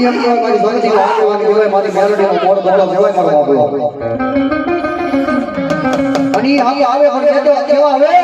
મારી મારી મારી આવે આવે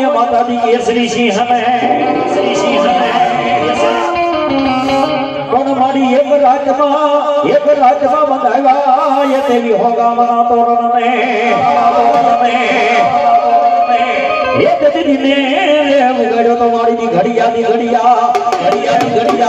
या माता दी ये श्री सिंहन है। श्री सिंहन है। गुण मारी ये राजमा एक राजमा बधावा, ये तेरी होगा मना तोरण में। ये तेरी दिन है उगड़ो तो मारी दी घड़िया दी घड़िया घड़िया दी घड़िया।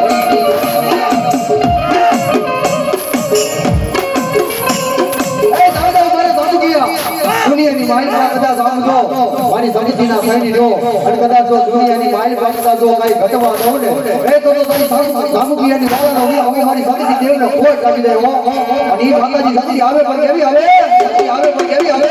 કદાચ જો દુનિયાની પાસે કદાચ જો કાંઈ ઘટવા ને એ તો તો દે. અને ઈ માતાજી જામકી આવે આવે? આવે આવે?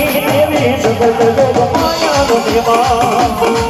જામુકિયા પુરની દેવી સગત જોગ માયા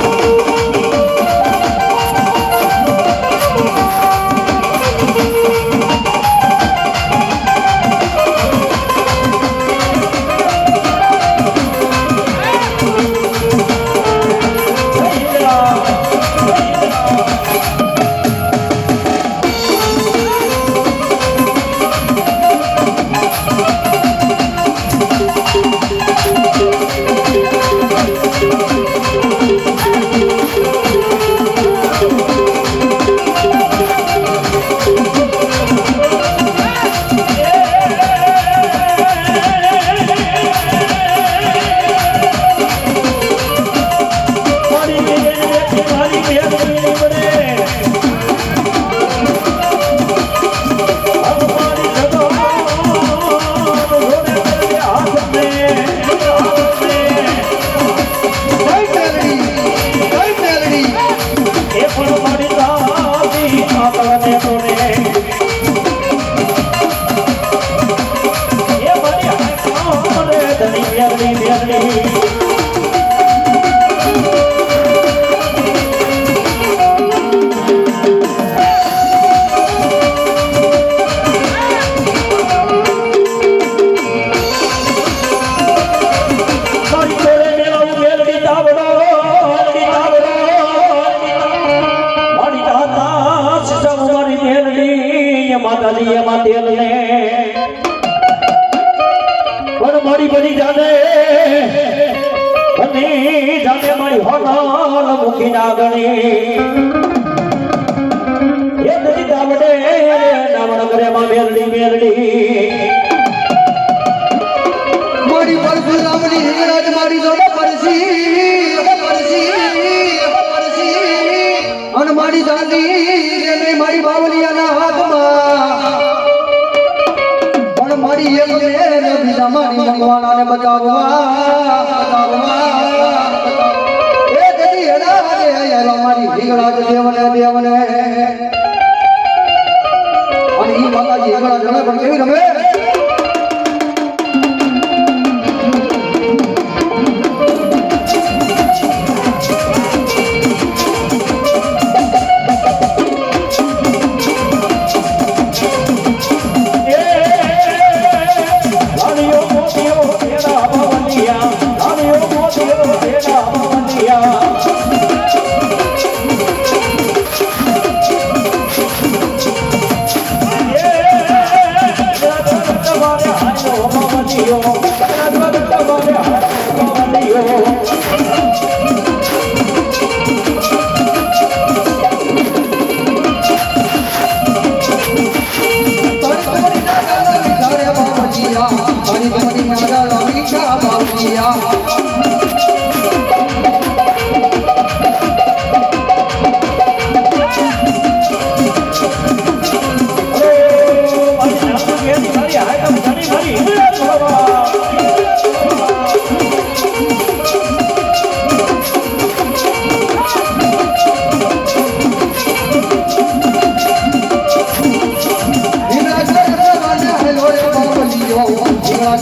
બની જાને? બની જાને મારી હોનાલ મૂકી ના. ગણી બીજા બતાવવા બચાવવા એ દેવી એના હાજે હેલો મારી હિંગળાજ દેવને દેવને. અને ઈ માતાજી હિંગળાજ રમે પણ કેવી રમે?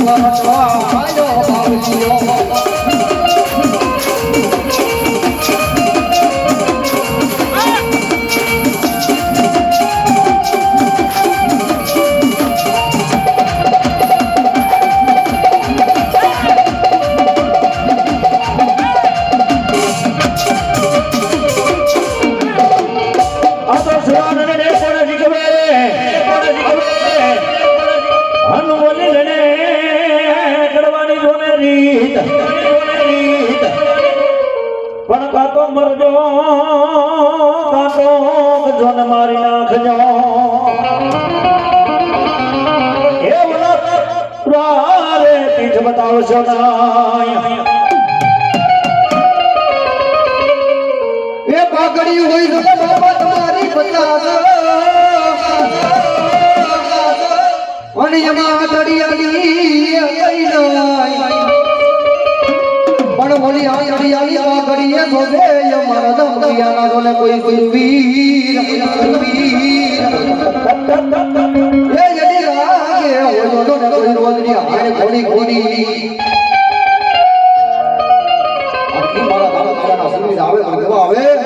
હિંગળાજ જોને મારી નાખજો એ પ્રારે પીઠ બતાવશો એ પાકડી હોય તમારી બતાવ. અને એમાં તડિયાની પણ ઓલી આ તડિયાની પાઘડી એ શોધે એ મારા દમડિયાના જોને કોઈ કોઈ વીર વીર એ જડી રાગે ઓલો તો કોઈ રોજની હારે ઘોડી ઘોડી. મારા દાદાના સંગીત આવે આવે.